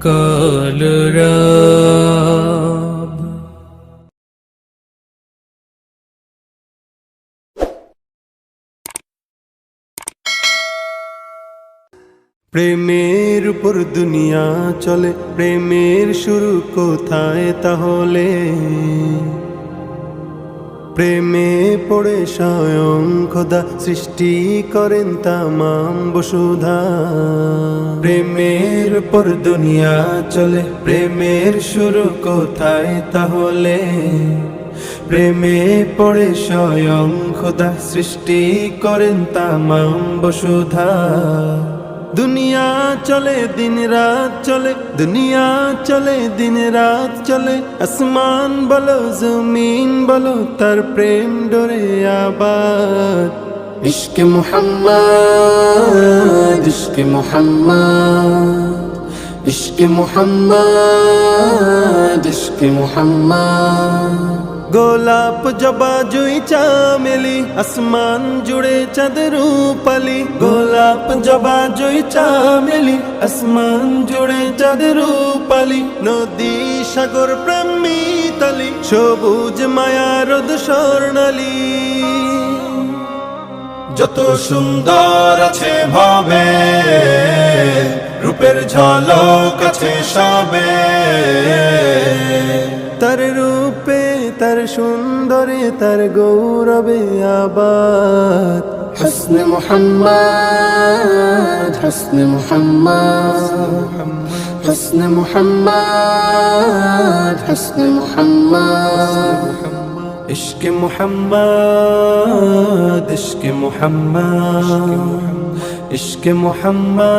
কালরাব প্রেমের উপর দুনিয়া চলে প্রেমের শুরু কোথায় তাহলে? প্রেমে পড়ে স্বয়ং খোদা সৃষ্টি করেন তামাম বসুধা। প্রেমের পর দুনিয়া চলে, প্রেমের শুরু কোথায় তাহলে? প্রেমে পড়ে স্বয়ং খোদা সৃষ্টি করেন তামাম বসুধা। দুনিয়া চলে, দিন রাত চলে, দুনিয়া চলে, দিন রাত চলে। আসমান বলো, জমিন বলো, তার প্রেম ডোরে আবাদ। ইশকে মোহাম্মদ ইশকে মোহাম্মদ। ইশকে মোহাম্মদ ইশকে মোহাম্মদ। গোলাপ জবা জুই চামেলি আসমান জুড়ে চাঁদের পালি গোলাপ জবা জুই চামেলি আসমান জুড়ে চাঁদের পালি নদী সাগর প্রেমী তালি সবুজ মায়া রোদ স্বর্ণালী। যত সুন্দর আছে ভাবে রূপের ঝলক আছে সবে। তার রূপে তার সুন্দরে তার গৌরবে আবাদ حسن محمد حسن محمد حسن محمد حسن محمد عشق محمد عشق محمد عشق محمد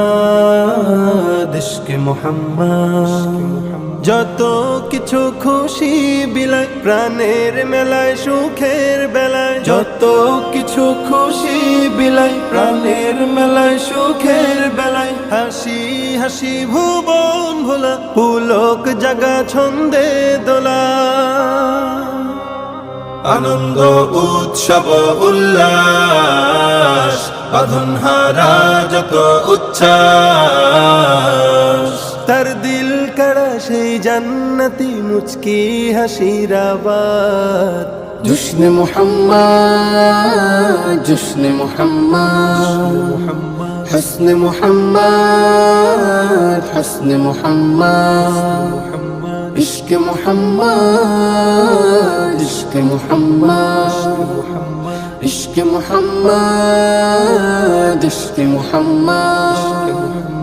عشق محمد যত কিছু খুশি বিলাই, প্রাণের মেলায়, সুখের বেলায়। যত কিছু খুশি বিলাই, প্রাণের মেলায়, সুখের বেলায়। হাসি হাসি ভুবন ভোলা, পুলক জাগা ছন্দে দোলা। আনন্দ, উৎসব, উল্লাস, বাঁধন হারা যত উচ্ছ্বাস। তার দিল কড়া সেই জান্নাতি মুচকি হাসিরাবাদ জুসন মোহাম্মদ জুসন মোহাম্মদ, হসন মোহাম্মদ হসন মোহাম্মদ। ইশক মোহাম্মদ ইশক মোহাম্মদ। ইশক মোহাম্মদ ইশক মোহাম্মদ।